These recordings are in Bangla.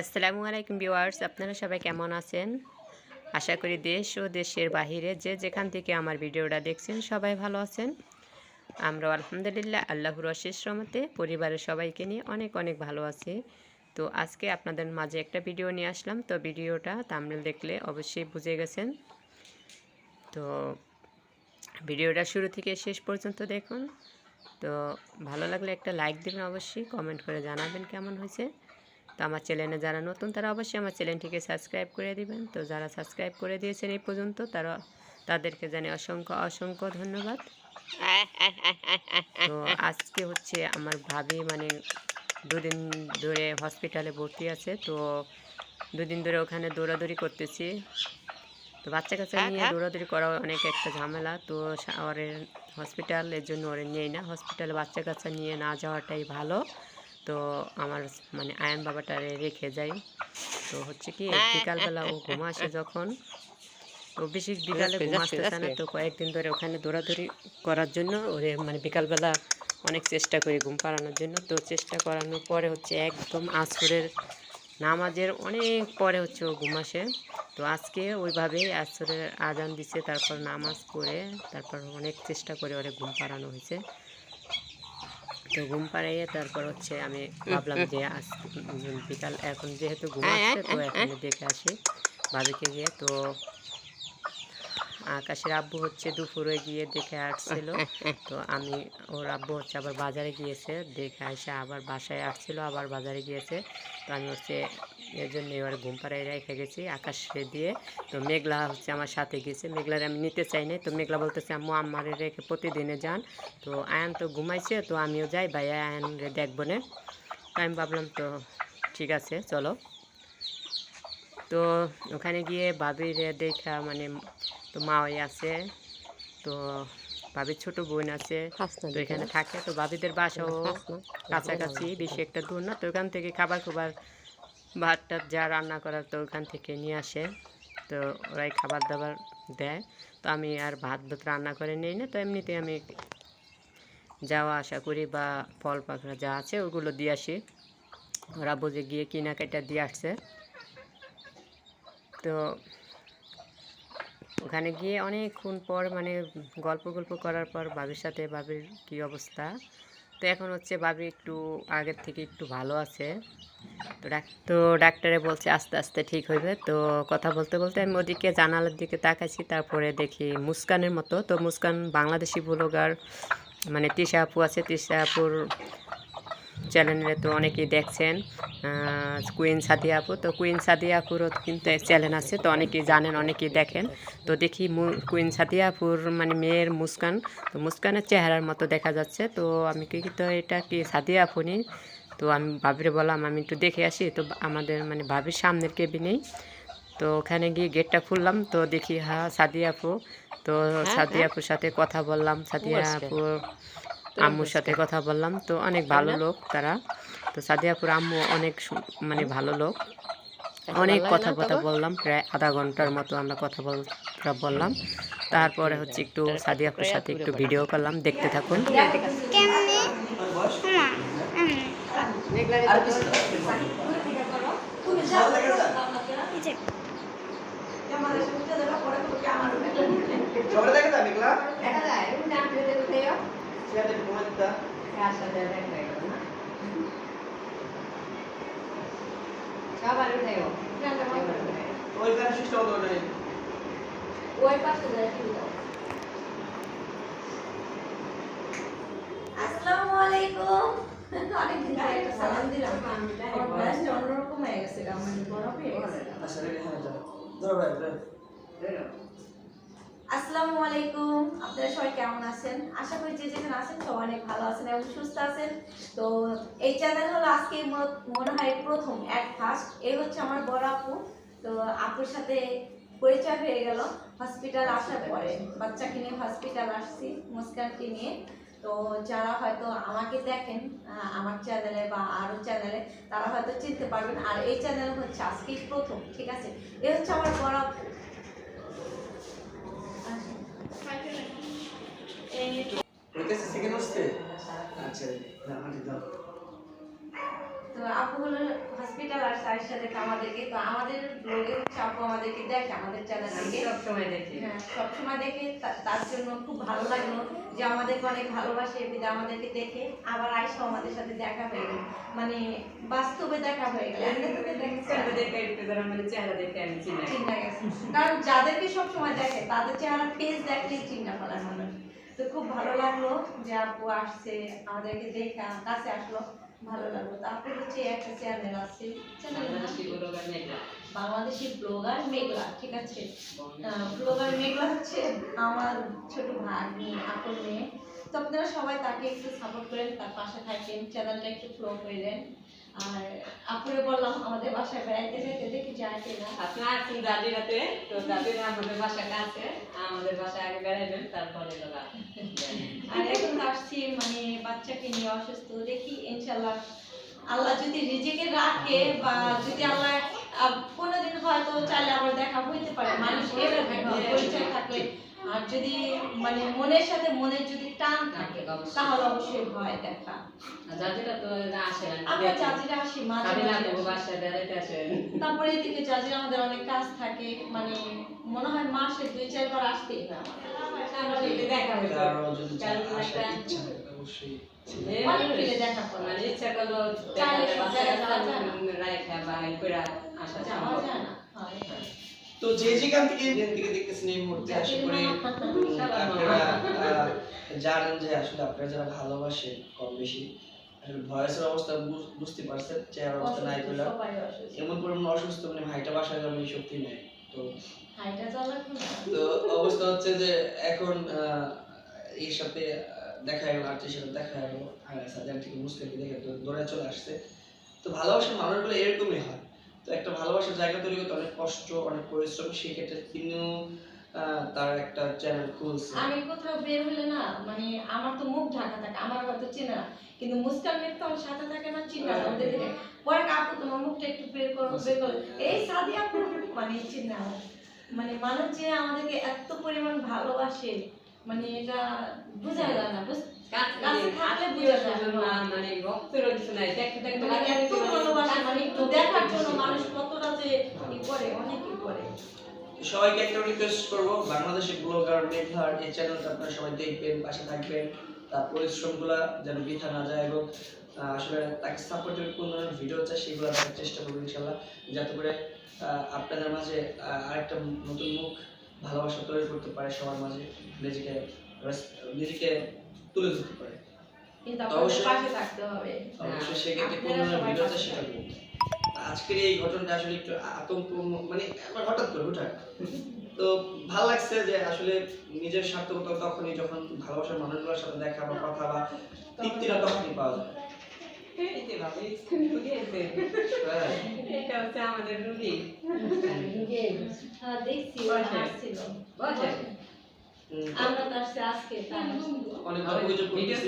আসসালামু আলাইকুম ভিউয়ার্স, আপনারা সবাই কেমন আছেন? আশা করি দেশ ও দেশের বাহিরে যে যেখান থেকে আমার ভিডিওটা দেখছেন সবাই ভালো আছেন। আমরা আলহামদুলিল্লাহ আল্লাহর অশেষ রহমতে পরিবারের সবাইকে নিয়ে অনেক অনেক ভালো আছি। তো আজকে আপনাদের মাঝে একটা ভিডিও নিয়ে আসলাম। তো ভিডিওটা তামনেল দেখলে অবশ্যই বুঝে গেছেন। তো ভিডিওটা শুরু থেকে শেষ পর্যন্ত দেখুন। তো ভালো লাগলে একটা লাইক দেবেন অবশ্যই কমেন্ট করে জানাবেন কেমন হয়েছে। তো আমার চ্যানেলে যারা নতুন তারা অবশ্যই আমার চ্যানেলটিকে সাবস্ক্রাইব করে দিবেন। তো যারা সাবস্ক্রাইব করে দিয়েছেন এই পর্যন্ত তারা তাদেরকে জানি অসংখ্য অসংখ্য ধন্যবাদ। তো আজকে হচ্ছে আমার ভাবি মানে দুদিন ধরে হসপিটালে ভর্তি আছে তো দুদিন ধরে ওখানে দৌড়াদৌড়ি করতেছি। তো বাচ্চা কাচ্চা নিয়ে দৌড়াদৌড়ি করা অনেক একটা ঝামেলা তো ওরে হসপিটাল এর জন্য ওরে নিয়েই না। হসপিটালে বাচ্চা কাচ্চা নিয়ে না যাওয়াটাই ভালো। তো আমার মানে আয়ন বাবাটারে রেখে যাই। তো হচ্ছে কি বিকালবেলা ও ঘুম আসে যখন। তো বেশি বিকালে ঘুম আসতেছে না তো কয়েকদিন ধরে ওখানে দৌড়াদৌড়ি করার জন্য ওরে মানে বিকালবেলা অনেক চেষ্টা করি ঘুম পাড়ানোর জন্য। তো চেষ্টা করানোর পরে হচ্ছে একদম আসরের নামাজের অনেক পরে হচ্ছে ও ঘুম আসে। তো আজকে ওইভাবেই আসরের আজান দিছে তারপর নামাজ পড়ে তারপর অনেক চেষ্টা করে ওরে ঘুম পাড়ানো হয়েছে। তো ঘুম পাড়াইয়ে তারপর হচ্ছে আমি ভাবলাম যে আজ বিকাল এখন যেহেতু ঘুম আসছে তো এখন দেখে আসি ভাবিকে গিয়ে। তো আকাশের আব্বু হচ্ছে দুপুরে গিয়ে দেখে আসছিল। তো আমি ওর আব্বু হচ্ছে আবার বাজারে গিয়েছে দেখে এসে আবার বাসায় আসছিল আবার বাজারে গিয়েছে। তো আমি হচ্ছে এর জন্য এবার ঘুম পাড়ায় রেখে গেছি, আকাশে দিয়ে। তো মেঘলা হচ্ছে আমার সাথে গেছে, মেঘলার আমি নিতে চাই না তো মেঘলা বলতেছে, আম্মু আমারে রেখে প্রতিদিনে যান। তো আয়ান তো ঘুমাইছে, তো আমিও যাই, ভাই আয়ানরে দেখব না। আমি ভাবলাম, তো ঠিক আছে, চলো। তো ওখানে গিয়ে ভাবির দেখা মানে তো মা ওই আছে। তো ভাবির ছোট বোন আছে তো এখানে থাকে তো ভাবিদের বাসাও কাছাকাছি বেশি একটা দূর না তো ওখান থেকে খাবার খাবার ভাত টাত যা রান্না করার তো ওখান থেকে নিয়ে আসে তো ওরাই খাবার দাবার দেয় তো আমি আর ভাত ভাত রান্না করে নিই না তো এমনিতে আমি যাওয়া আসা করি বা ফল পাকড়া যা আছে ওগুলো দিয়ে আসি ওরা বুঝে গিয়ে কেনাকাটা দিয়ে আসছে তো ওখানে গিয়ে অনেকক্ষণ পর মানে গল্প গল্প করার পর বাবির সাথে, বাবির কী অবস্থা? তো এখন হচ্ছে বাবি একটু আগের থেকে একটু ভালো আছে। তো তো ডাক্তারে বলছে আস্তে আস্তে ঠিক হইবে। তো কথা বলতে বলতে আমি ওদিকে জানালার দিকে তাকাইছি, তারপরে দেখি মুস্কানের মতো। তো মুস্কান বাংলাদেশি ব্লগার মানে তৃষা আপু আছে তৃষা আপুর চ্যানেলে তো অনেকেই দেখছেন কুইন সাদিয়া আপু। তো কুইন সাদিয়া আপুরও কিন্তু চ্যানেল আছে তো অনেকেই জানেন অনেকেই দেখেন। তো দেখি মু- কুইন সাদিয়া আপুর মানে মেয়ের মুস্কান। তো মুস্কানের চেহারার মতো দেখা যাচ্ছে। তো আমি কি তো এটা কি সাদিয়া আপুনি তো আমি ভাবিরে বললাম আমি একটু দেখে আসি। তো আমাদের মানে ভাবির সামনের কেবিনেই তো ওখানে গিয়ে গেটটা খুললাম। তো দেখি হ্যাঁ সাদিয়া আপু। তো সাদিয়া আপুর সাথে কথা বললাম। সাদিয়া আম্মুর সাথে কথা বললাম। তো অনেক ভালো লোক তারা। তো সাদিয়াপুর আম্মু অনেক সু- মানে ভালো লোক। অনেক কথা কথা বললাম প্রায় আধা ঘণ্টার মতো আমরা কথা বল- বললাম। তারপরে হচ্ছে একটু সাদিয়াপুর সাথে একটু ভিডিও করলাম দেখতে থাকুন। ওই গান সুইচটা বন্ধ করে আসসালামু আলাইকুম অনেকদিন পরে একটা সালাম দিলাম বয়সটা অন্যরকম হয়ে গেছে মানে বড় হয়ে গেছে গা। আচ্ছা যাও ধরো ভাই ধরো আসসালামু আলাইকুম। আপনারা সবাই কেমন আছেন? আশা করি যে যেখানে আছেন সবাই অনেক ভালো আছেন এবং সুস্থ আছেন। তো এই চ্যানেল হলো আজকে মনে হয় প্রথম, এক ফার্স্ট এই হচ্ছে আমার বড় আপু। তো আপুর সাথে পরিচয় হয়ে গেল। হসপিটাল আসার পরে বাচ্চাকে নিয়ে হসপিটাল আসছি, মুস্কানকে নিয়ে। তো যারা হয়তো আমাকে দেখেন আমার চ্যানেলে বা আরও চ্যানেলে তারা হয়তো চিনতে পারবেন। আর এই চ্যানেল হচ্ছে আজকেই প্রথম, ঠিক আছে? এ হচ্ছে আমার বড় আপু। সেকেন্ড হচ্ছে আচ্ছা মানে দাও তো আপু হলো হসপিটাল আর আয়সা দেখে আমাদেরকে তো আমাদের ব্লগে হচ্ছে আপু আমাদেরকে দেখে আমাদের চ্যানেল থেকে সব সময় দেখি। হ্যাঁ সবসময় দেখে তার জন্য খুব ভালো লাগল যে আমাদেরকে অনেক ভালোবাসে বিদা আমাদেরকে দেখে। আবার আয়সা আমাদের সাথে দেখা হয়ে গেল। মানে বাস্তবে দেখা হয়ে গেল। যারা মানে চিন্তা গেছে। কারণ যাদেরকে সবসময় দেখে তাদের চেহারা ফেস দেখলেই চিন্তা করার মানুষ। তো খুব ভালো লাগল যে আপু আসছে আমাদেরকে দেখা কাছে আসলো। ভালো লাগল। তারপর হচ্ছে একটা চ্যানেল আছে। বাংলাদেশি ব্লগার মেঘলা। ঠিক আছে? ব্লগার মেঘলা হচ্ছে আমার ছোট ভাই আপন মেয়ে। তো আপনারা সবাই তাকে একটু সাপোর্ট করেন তার পাশে থাকেন চ্যানেলটা একটু ফ্লো করে দেন। আর আপুরে বললাম, আমাদের বাসায় বেড়াইতে যেতে দেখি যায় কিনা। আপনি আসছেন জাজিরাতে তো জাজিরা আমাদের বাসা কাছে আমাদের বাসায় আগে বেড়াবেন তারপরে আর এখন আসছি মানে বাচ্চাকে নিয়ে অসুস্থ, দেখি ইনশাল্লাহ আল্লাহ যদি রিজিকে রাখে বা যদি আল্লাহ কোনোদিন হয়তো চাইলে আবার দেখা হইতে পারে। মানুষ এভাবে পরিচয় থাকলে আর যদি মানে মনের সাথে মনের যদি টান থাকে তাহলে অবশ্যই হয় দেখা। জাজিরা তো আসে আমরা জাজিরা আসি মাঝে মাঝে বাসায় বেড়াইতে আসেন তারপরে এদিকে জাজিরা আমাদের অনেক কাজ থাকে মানে মনে হয় মাসে দুই চারবার আসতেই হয় আমাদের। আমরা যদি দেখা ইচ্ছা হয়। মানে ইচ্ছা করল তো যে যেখান থেকে থেকে দেখতেছেন এই মুহূর্তে আশা করি আপনারা জানেন যে আসলে আপনারা যারা ভালোবাসেন কম বেশি ভয়েসের অবস্থা বুঝতে পারছেন চেহারার অবস্থা নাই অসুস্থ। এমন পরিমাণ অসুস্থ মানে ভাইটা বাসায় যাবে এই শক্তি নেই। তো। তো অবস্থা হচ্ছে যে এখন এর সাথে দেখা গেল আর্টির সাথে দেখা গেল সাজান থেকে মুসলিমকে দেখে তো দৌড়ায় চলে আসছে। তো ভালোবাসার মানুষগুলো এরকমই হয়। তো একটা ভালোবাসার জায়গা তৈরি করতে অনেক কষ্ট অনেক পরিশ্রম সেক্ষেত্রে তিনিও তার একটা চ্যানেল খুলছে। আমি কোথাও বের হলে না মানে আমার তো মুখ ঢাকা থাকে আমার হয়তো চেনে। কিন্তু মুস্কান মেয়ে তো আমার সাথে থাকে না চিনে আমাদের পরে কাকু তোমার মুখটা একটু বের করো বের করো। এই সাদি আপু মানে চিনে মানে মানুষ যে আমাদেরকে এত পরিমাণ ভালোবাসে মানে এটা বোঝা যায় না। বুঝ- মানে মানে মানে একটু দেখার জন্য মানুষ কতটা যে ই করে অনেকই করে। সবাইকে একটা রিকোয়েস্ট করব বাংলাদেশি ব্লগার মেঘার এই চ্যানেলটা আপনারা সবাই দেখবেন পাশে থাকবেন। তার পরিশ্রমগুলা যেন বৃথা না যায় এবং আসলে তাকে সাপোর্টের কোন ধরনের ভিডিও চাই সেগুলো দেখার চেষ্টা করব ইনশাল্লাহ। যাতে করে আপনাদের মাঝে আরেকটা নতুন মুখ ভালোবাসা তৈরি করতে পারে সবার মাঝে। নিজেকে নিজেকে তুলে ধরতে পারে। পাশে থাকতে হবে। অবশ্যই সেক্ষেত্রে কোন সেটা আজকের এই ঘটনাটা আসলে একটু আতঙ্ক মানে হঠাৎ করে হুঠাৎ তো ভালো লাগছে যে আসলে নিজের সার্থকতা তখনই যখন ভালোবাসার মানুষগুলোর সাথে দেখা বা কথা বা তৃপ্তিটা তখনই পাওয়া যায়। আছে। হ্যাঁ। আমাদের রুগী হ্যাঁ দেখছি আমরা তো আসছে আজকে অনেক গুজব ভিডিও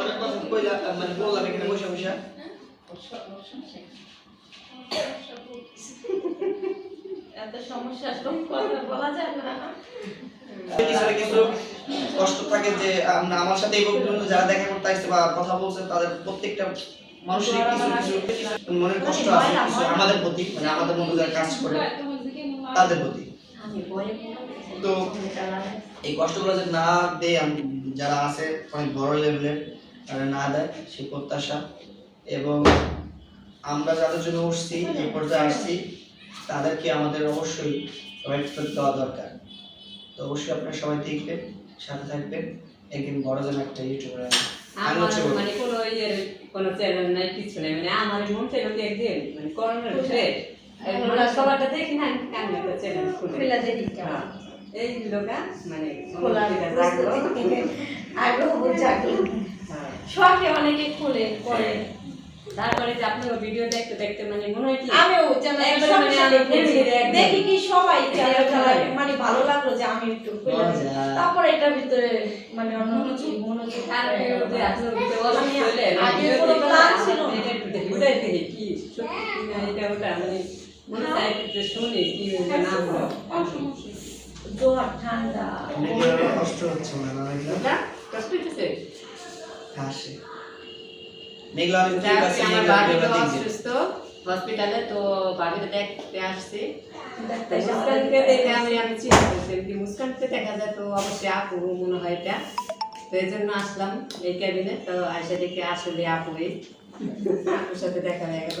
অনেক কথা কইলাম মানে বললাম এখানে বসে বসে। এত সমস্যা সব কথা বলা যায় না। কিছু কষ্ট থাকে যে আমার সাথে এই পর্যন্ত যারা দেখা করতে আসছে বা কথা বলছে তাদের প্রত্যেকটা মানুষের কিছু কিছু মনের কষ্ট আছে আমাদের প্রতি মানে আমাদের মধ্যে যারা কাজ করে তাদের প্রতি। তো এই কষ্টগুলো যে না দেয় আম- যারা আছে অনেক বড় লেভেলের তারা না দেয় সেই প্রত্যাশা। এবং আমরা যাদের জন্য উঠছি এই পর্যায়ে আসছি তাদেরকে আমাদের অবশ্যই রেসপেক্ট দেওয়া দরকার। তো অবশ্যই আপনারা সবাই দেখবেন সাথে থাকবেন। একদিন বড় যেন একটা ইউটিউবার আমি আমার মানে কোনো কোনো চ্যানেল নাই কিছু নাই। মানে আমার মন চাইলো একদিন মানে করোনার সবারটা দেখি না আমি একটা খুলে খুলে দেখি এই লোকা মানে খোলার অনুভূতিটা জাগলো। আগ্রহ। জাগলো। শখে অনেকে খুলে করে। তারপরে যে আপনার ভিডিও দেখতে দেখতে মানে মনে হয় কি আমিও চ্যানেল একবার মানে আমি family রে একদম- দেখি কি সবাই মানে ভালো লাগল যে আমি একটু তারপরে এটার ভিতরে মানে মনোযোগ অসুস্থ হলে আগে কোনো দেখে ছিল এটা একটু দেখি, দেখি কি সত্যি না এটা ওটা মানে মনে চাই যে শুনি কি নাম জ্বর ঠান্ডা কষ্ট হচ্ছে না না এগুলো ওটা কষ্ট হইতেছে? হাসি মেঘলা আমি ঠিক আছে আমার বাড়ি তো অসুস্থ হসপিটালে তো বাড়িতে দেখতে আসছি মুস্কানকে আমি আমি চিন্তা করছি কি মুস্কানকে দেখা যায় তো অবশ্যই আপু মনে হয় এটা তো এই জন্য আসলাম এই ক্যাবিনে তো এসে দেখে আসলে আপুই আপুর সাথে দেখা হয়ে গেল